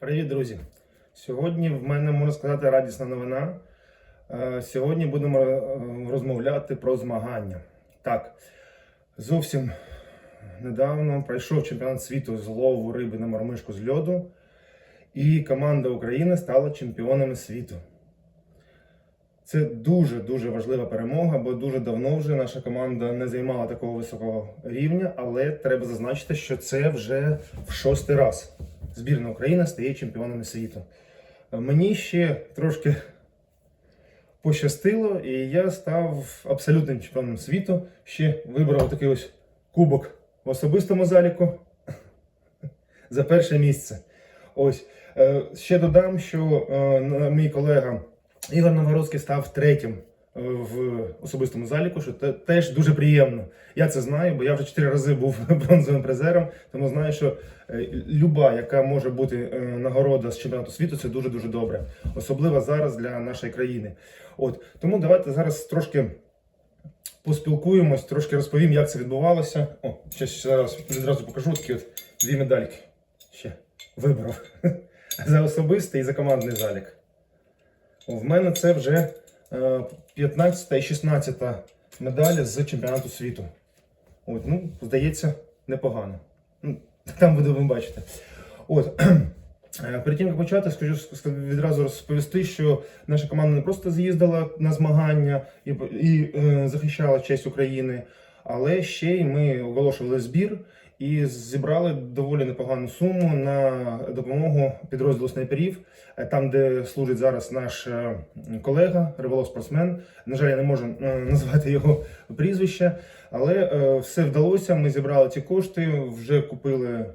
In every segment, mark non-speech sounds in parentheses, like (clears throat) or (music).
Привіт, друзі! Сьогодні в мене можна сказати радісна новина. Е, Сьогодні будемо е, розмовляти про змагання. Так, зовсім недавно пройшов чемпіонат світу з лову риби на мормишку з льоду, і команда України стала чемпіонами світу. Це дуже-дуже важлива перемога, бо дуже давно вже наша команда не займала такого високого рівня, але треба зазначити, що це вже в шостий раз збірна України стає чемпіонами світу. Е, Мені ще трошки пощастило, і я став абсолютним чемпіоном світу. Ще вибрав такий ось кубок в особистому заліку (laughs) за перше місце. Ось Е, ще додам, що е, мій колега Ігор Новгородський став третім в особистому заліку, що те- теж дуже приємно. Я це знаю, бо я вже чотири рази був (laughs) бронзовим призером, тому знаю, що е, люба, яка може бути е, нагорода з чемпіонату світу, це дуже дуже добре, особливо зараз для нашої країни. От тому давайте зараз трошки поспілкуємось, трошки розповім, як це відбувалося. О, ще зараз відразу покажу такі от дві медальки. Ще вибрав (laughs) за особистий і за командний залік. В мене це вже е, 15 і 16 медалі з чемпіонату світу. От, ну, здається, непогано. Ну, (laughs) Там будемо бачити. От. (clears throat) е, Перед тим, як почати, скажу відразу розповісти, що наша команда не просто з'їздила на змагання і, і е, захищала честь України, але ще й ми оголошували збір і зібрали доволі непогану суму на допомогу підрозділу снайперів, е, там, де служить зараз наш е, колега, риболов-спортсмен. На жаль, я не можу е, назвати його прізвище, але все вдалося. Ми зібрали ці кошти, вже купили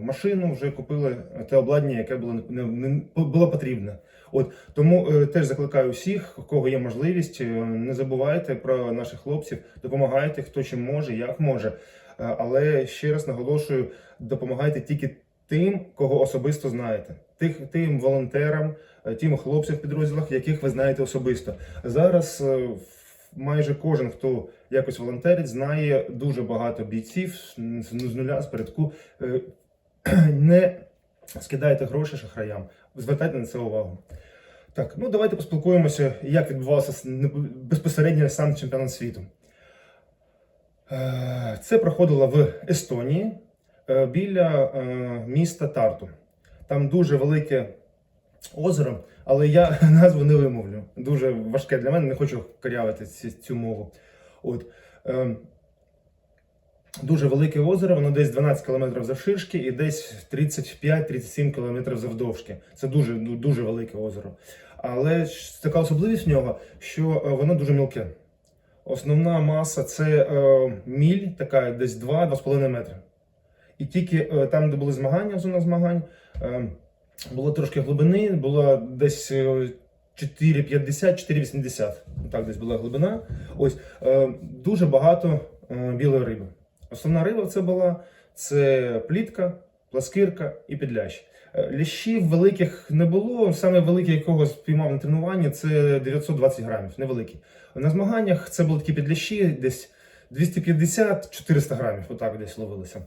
машину, вже купили те обладнання, яке було не, було потрібне. От тому теж закликаю всіх, у кого є можливість, не забувайте про наших хлопців, допомагайте хто чим може, як може. Е, Але ще раз наголошую, допомагайте тільки тим, кого особисто знаєте, тих тим волонтерам, е, тим хлопцям в підрозділах, яких ви знаєте особисто. Зараз е, майже кожен, хто якось волонтерить, знає дуже багато бійців з нуля, з передку. (clears throat) Не скидайте гроші шахраям, звертайте на це увагу. Так, ну давайте поспілкуємося, як відбувався безпосередньо сам чемпіонат світу. Е, Це проходило в Естонії е, біля е, міста Тарту. Там дуже велике озеро, але я (laughs) назву не вимовлю. Дуже важке для мене, не хочу корявити цю мову. От. Дуже велике озеро, воно десь 12 км завширшки і десь 35-37 км завдовжки. Це дуже, дуже велике озеро. Але така особливість в нього, що воно дуже мілке. Основна маса це е, міль, така десь 2-2,5 метри. І тільки е, там, де були змагання, зона змагань, е, було трошки глибини, було десь е, 4,50-4,80. Так десь була глибина. Ось е, дуже багато е, білої риби. Основна риба це була це плітка, пласкирка і підлящ. Е, Лящів великих не було. Саме великий, якого спіймав на тренуванні, це 920 грамів, невеликий. На змаганнях це були такі підлящі, десь 250-400 грамів, отак десь ловилися.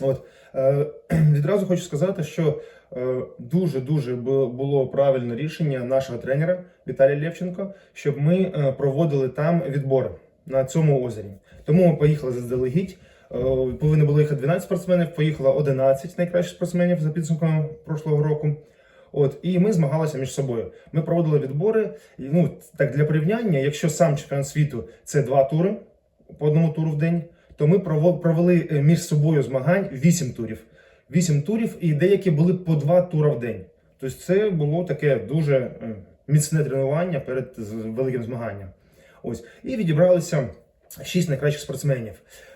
От, е, (clears throat) відразу хочу сказати, що е, дуже-дуже бу- було правильне рішення нашого тренера Віталія Лєвченко, щоб ми проводили там відбори на цьому озері. Тому ми поїхали заздалегідь. Е, Повинні були їхати 12 спортсменів, поїхало 11 найкращих спортсменів за підсумками прошлого року. От, і ми змагалися між собою. Ми проводили відбори. Ну, так для порівняння, якщо сам чемпіонат світу це два тури по одному туру в день, то ми провели е, між собою змагань 8 турів. 8 турів, і деякі були по два тура в день. Тобто це було таке дуже міцне тренування перед великим змаганням. Ось. І відібралися 6 найкращих спортсменів.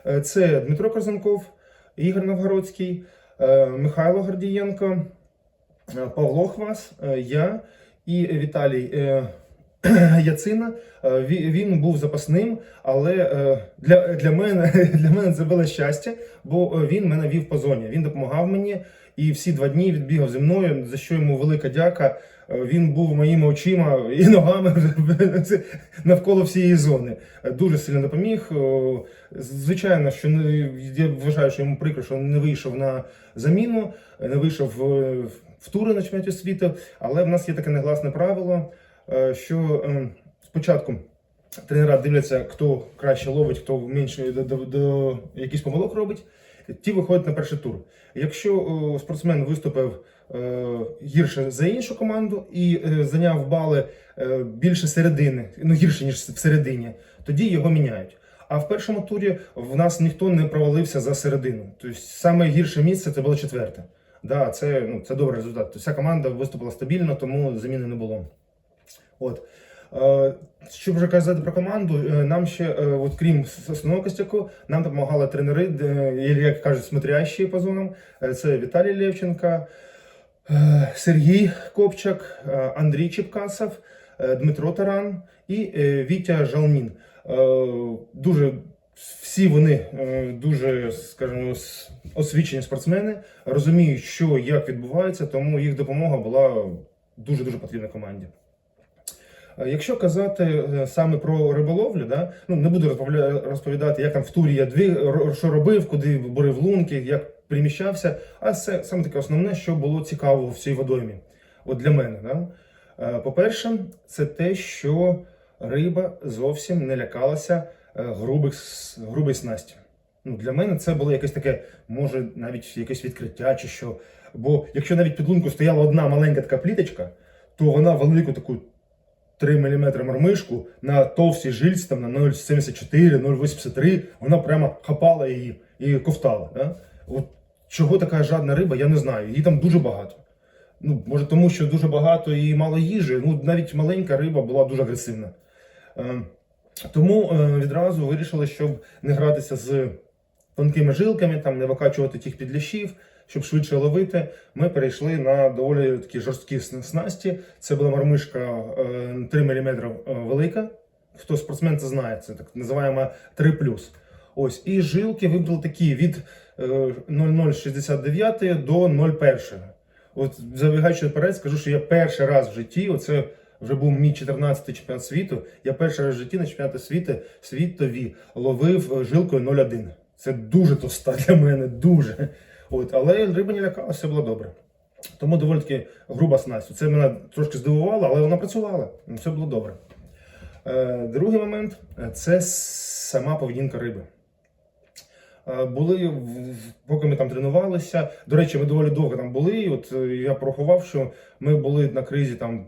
Е, Це Дмитро Казанков, Ігор Новгородський, е, Михайло Гордієнко, е, Павло Хвас, я і Віталій (clears throat) Яцина. Він був запасним, але для, для, мене, (laughs) для мене це було щастя, бо він мене вів по зоні. Він допомагав мені і всі два дні відбігав зі мною, за що йому велика дяка. Е, Він був моїми очима і ногами (laughs) навколо всієї зони. Е, Дуже сильно допоміг. Е, Звичайно, що не я вважаю, що йому прикро, що не вийшов на заміну, не вийшов в тури на чемпіонаті світу. Але в нас є таке негласне правило, що е, спочатку тренера дивляться, хто краще ловить, хто менше до, до, до якийсь помилок робить. Ті виходять на перший тур. Якщо о, спортсмен виступив е, гірше за іншу команду і е, зайняв бали е, більше середини, ну гірше ніж в середині, тоді його міняють. А в першому турі в нас ніхто не провалився за середину. Тобто саме гірше місце це було четверте. Да, це, ну, це добрий результат. Тобто, вся команда виступила стабільно, тому заміни не було. От. Е, Що вже казати про команду, е, нам ще, е, от крім основного костяку, нам допомагали тренери, як кажуть, смотрящі по зонам. Це Віталій Левченка, Сергій Копчак, Андрій Чепкасов, Дмитро Таран і Вітя Жалнін. Е, Дуже всі вони дуже, скажімо, освічені спортсмени, розуміють, що як відбувається, тому їх допомога була дуже дуже потрібна команді. Е, Якщо казати е, саме про риболовлю, да, ну не буду розповідати, як там в турі я дві що робив, куди бурив лунки, як приміщався. А це саме таке основне, що було цікаво в цій водоймі. От для мене. Да? Е, По-перше, це те, що риба зовсім не лякалася грубих, грубої снасті. Ну, для мене це було якесь таке, може, навіть якесь відкриття чи що. Бо якщо навіть під лункою стояла одна маленька така пліточка, то вона велику таку 3 мм мармишку на товстій жильці там на 0,74, 0,83, вона прямо хапала її і ковтала. Да? От чого така жадна риба, я не знаю. Її там дуже багато. Ну, може, тому що дуже багато і мало їжі. Ну, навіть маленька риба була дуже агресивна. Е, тому е, відразу вирішили, щоб не гратися з тонкими жилками, там не викачувати тих підлящів, щоб швидше ловити. Ми перейшли на доволі такі жорсткі снасті. Це була мармишка е, 3 мм велика. Хто спортсмен це знає, це так називаємо 3 Ось, і жилки вибрали такі від е, 0,069 до 0,1. От забігаючи вперед, скажу, що я перший раз в житті, оце вже був мій 14-й чемпіонат світу. Я перший раз в житті на чемпіонаті світу світові ловив е, жилкою 0,1. Це дуже товста для мене, дуже. От, але риба не лякала, все було добре. Тому доволі таки груба снасть. Це мене трошки здивувало, але вона працювала. Все було добре. Е, другий момент це сама поведінка риби. Е, Були, поки ми там тренувалися. До речі, ми доволі довго там були. От е, я порахував, що ми були на кризі там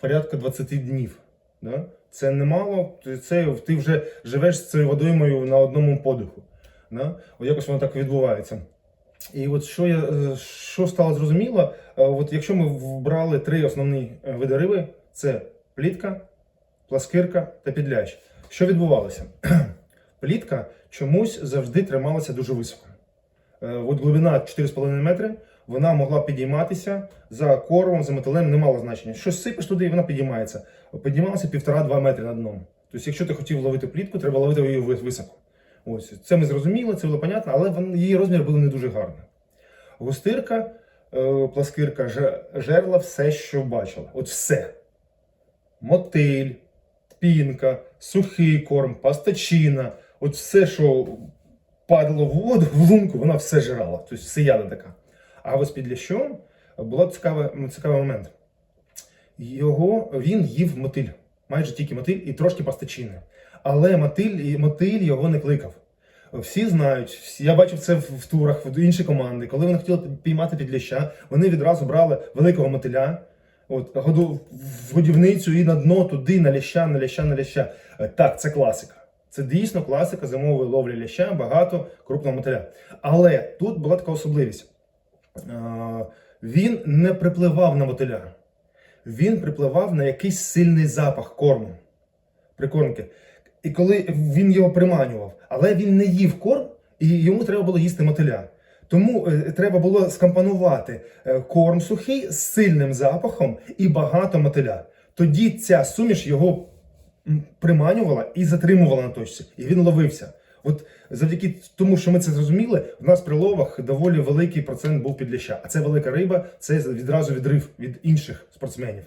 порядка 20 днів. Да? Це немало. Це ти вже живеш з цією водоймою на одному подиху. Да? От якось воно так відбувається. І от що я е, що стало зрозуміло, е, от якщо ми вбрали три основні е, види риби: це плітка, пласкирка та підлящ. Що відбувалося? (clears throat) Плітка чомусь завжди трималася дуже високо. От глибина 4,5 метри, вона могла підійматися за коровом, за металем, не мало значення. Щось сипеш туди, і вона підіймається. Піднімалася 1,5-2 метри над дном. Тобто, якщо ти хотів ловити плітку, треба ловити її високо. Ось це ми зрозуміли, це було понятно, але її розмір був не дуже гарний. Густирка, е, пласкирка жерла все, що бачила. От все. Мотиль, пінка, сухий корм, пастачина. От все, що падало в воду, в лунку, вона все жирала. Тобто всеяда така. А ось під лящом був цікавий, цікавий момент. Його, він їв мотиль. Майже тільки мотиль і трошки пастачини. Але мотиль, мотиль його не кликав. Всі знають, всі, я бачив це в, турах, в інші команди. Коли вони хотіли піймати підляща, вони відразу брали великого мотиля, от, году, в годівницю і на дно туди, на ляща, на ляща, на ляща. Е, Так, це класика. Це дійсно класика зимової ловлі ляща, багато крупного мотиля. Але тут була така особливість. Е, Він не припливав на мотиля. Він припливав на якийсь сильний запах корму, прикормки. І коли він його приманював, але він не їв корм, і йому треба було їсти мотиля. Тому е, треба було скомпонувати е, корм сухий з сильним запахом і багато мотиля. Тоді ця суміш його приманювала і затримувала на точці, і він ловився. От завдяки тому, що ми це зрозуміли, в нас при ловах доволі великий процент був підляща. А це велика риба, це відразу відрив від інших спортсменів.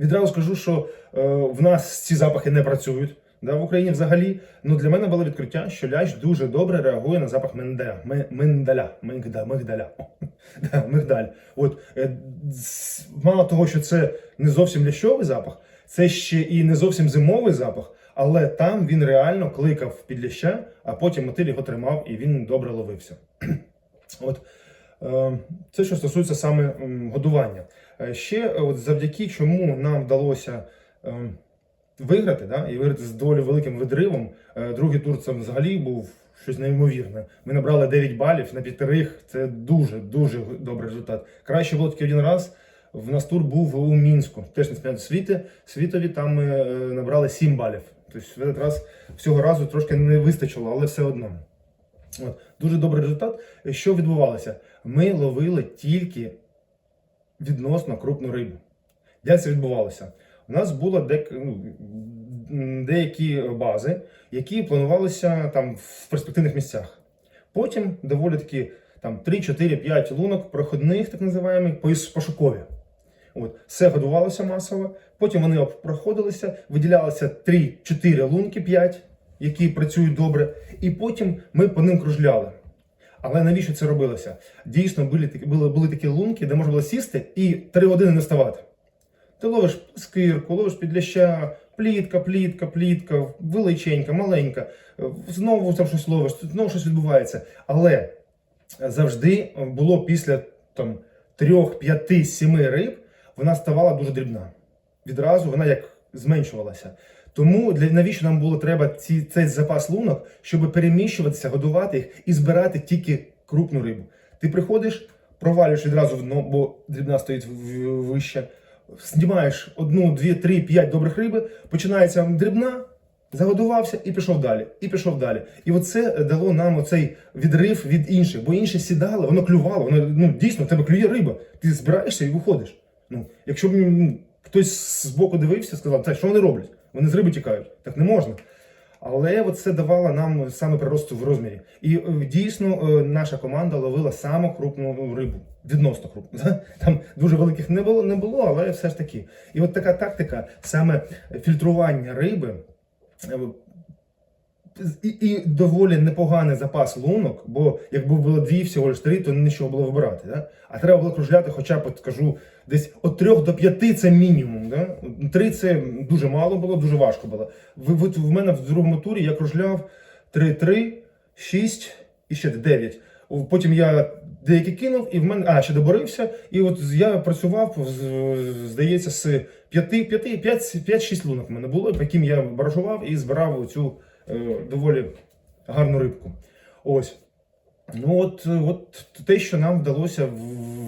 Відразу скажу, що е, в нас ці запахи не працюють. Да, в Україні взагалі. Ну для мене було відкриття, що лящ дуже добре реагує на запах менделя. Ме- Миндаля. Мигда- Мигдаля. (laughs) Да, Мигдаль. От е, мало того, що це не зовсім лящовий запах, це ще і не зовсім зимовий запах, але там він реально кликав під ляща, а потім мотиль його тримав і він добре ловився. (clears throat) От е, це що стосується саме годування. Е, Ще от завдяки чому нам вдалося е, виграти, да, і виграти з доволі великим відривом. Е, Другий тур це взагалі був щось неймовірне. Ми набрали 9 балів на п'ятерих. Це дуже дуже добрий результат. Краще було тільки один раз. В нас тур був у Мінську, теж на світи. Світові там ми е, набрали 7 балів. Тобто в этот раз всього разу трошки не вистачило, але все одно. От, дуже добрий результат. Що відбувалося? Ми ловили тільки відносно крупну рибу. Як це відбувалося? У нас було дек, ну, деякі бази, які планувалися там в перспективних місцях. Потім доволі таки там 3, 4, 5 лунок проходних, так називаємо, пошукові. От, все годувалося масово, потім вони проходилися, виділялося 3-4 лунки, 5, які працюють добре, і потім ми по ним кружляли. Але навіщо це робилося? Дійсно, були такі, були, були такі лунки, де можна було сісти і 3 години не вставати. Ти ловиш скирку, ловиш підляща, плітка, плітка, плітка, величенька, маленька, знову там щось ловиш, знову щось відбувається. Але завжди було після там, трьох, п'яти, сіми риб, вона ставала дуже дрібна. Відразу вона як зменшувалася. Тому для навіщо нам було треба ці, цей запас лунок, щоб переміщуватися, годувати їх і збирати тільки крупну рибу. Ти приходиш, провалюєш відразу в дно, бо дрібна стоїть вище, знімаєш одну, дві, три, п'ять добрих риби, починається дрібна, загодувався і пішов далі, і пішов далі. І оце дало нам оцей відрив від інших, бо інші сідали, воно клювало, воно ну дійсно в тебе клює риба. Ти збираєшся і виходиш. Ну, якщо б хтось з боку дивився, сказав, що вони роблять? Вони з риби тікають. Так не можна. Але це давало нам саме приросту в розмірі. І е, дійсно е, наша команда ловила саму крупну рибу. Відносно крупну. Там дуже великих не було, не було, але все ж таки. І от така тактика, саме фільтрування риби. І, і доволі непоганий запас лунок, бо якби було дві, всього лиш три, то нічого було вибирати. Да? А треба було кружляти, хоча б от кажу, десь від трьох до п'яти це мінімум. Да? Три це дуже мало було, дуже важко було. В, в, в мене в другому турі я кружляв 3-3, 6 і ще 9. Потім я деякі кинув, і в мене а ще доборився. І от я працював, здається, з 5, 5, 5, 5-6 лунок в мене було, по яким я баражував і збирав цю е, доволі гарну рибку. Ось. Ну от, от те, що нам вдалося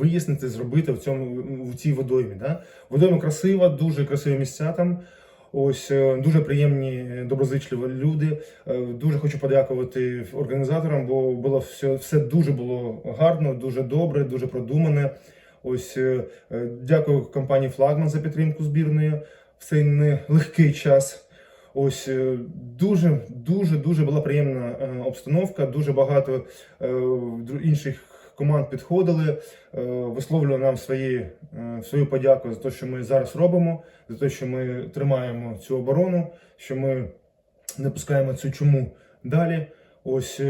вияснити, зробити в цьому в цій водоймі. Да? Водойма красива, дуже красиві місця там. Ось е, дуже приємні, е, доброзичливі люди. Е, Дуже хочу подякувати організаторам, бо було все, все дуже було гарно, дуже добре, дуже продумане. Ось е, е, дякую компанії Флагман за підтримку збірної в цей нелегкий час. Ось е, дуже, дуже, дуже була приємна е, обстановка. Дуже багато е, інших команд підходили, висловлювали нам свої, свою подяку за те, що ми зараз робимо, за те, що ми тримаємо цю оборону, що ми не пускаємо цю чуму далі. Ось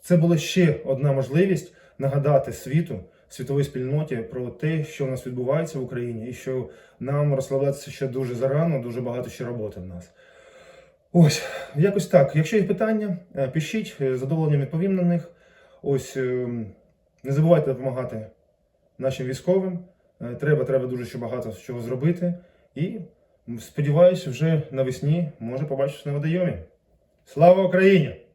це була ще одна можливість нагадати світу, світовій спільноті про те, що в нас відбувається в Україні, і що нам розслаблятися ще дуже зарано, дуже багато ще роботи в нас. Ось, якось так. Якщо є питання, е, пишіть, е, з задоволенням відповім на них. Ось е, не забувайте допомагати нашим військовим. Треба, треба дуже ще багато чого зробити. І сподіваюся, вже навесні може побачити на водойомі. Слава Україні!